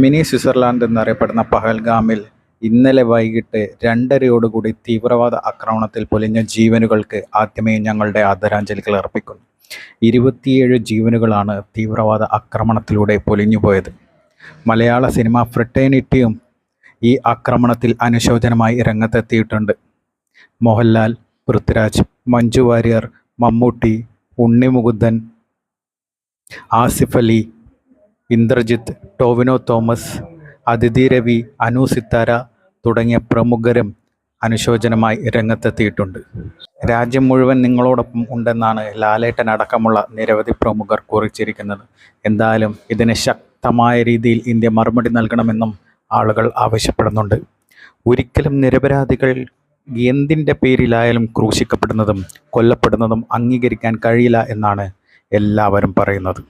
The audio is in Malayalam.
മിനി സ്വിറ്റ്സർലാൻഡ് എന്നറിയപ്പെടുന്ന പഹൽഗാമിൽ ഇന്നലെ വൈകിട്ട് രണ്ടരയോടുകൂടി തീവ്രവാദ ആക്രമണത്തിൽ പൊലിഞ്ഞ ജീവനുകൾക്ക് ആദ്യമേ ഞങ്ങളുടെ ആദരാഞ്ജലികൾ അർപ്പിക്കുന്നു. ഇരുപത്തിയേഴ് ജീവനുകളാണ് തീവ്രവാദ ആക്രമണത്തിലൂടെ പൊലിഞ്ഞുപോയത്. മലയാള സിനിമ ഫ്രിട്ടേണിറ്റിയും ഈ ആക്രമണത്തിൽ അനുശോചനമായി രംഗത്തെത്തിയിട്ടുണ്ട്. മോഹൻലാൽ പൃഥ്വിരാജ് മഞ്ജു വാര്യർ മമ്മൂട്ടി ഉണ്ണിമുകുന്ദൻ ആസിഫ് അലി ഇന്ദ്രജിത്ത് ടോവിനോ തോമസ് അതിഥി രവി അനു സിത്താര തുടങ്ങിയ പ്രമുഖരും അനുശോചനമായി രംഗത്തെത്തിയിട്ടുണ്ട്. രാജ്യം മുഴുവൻ നിങ്ങളോടൊപ്പം ഉണ്ടെന്നാണ് ലാലേട്ടൻ അടക്കമുള്ള നിരവധി പ്രമുഖർ കുറിച്ചിരിക്കുന്നത്. എന്തായാലും ഇതിന് ശക്തമായ രീതിയിൽ ഇന്ത്യ മറുപടി നൽകണമെന്നും ആളുകൾ ആവശ്യപ്പെടുന്നുണ്ട്. ഒരിക്കലും നിരപരാധികൾ എന്തിന്റെ പേരിലായാലും ക്രൂശിക്കപ്പെടുന്നതും കൊല്ലപ്പെടുന്നതും അംഗീകരിക്കാൻ കഴിയില്ല എന്നാണ് എല്ലാവരും പറയുന്നത്.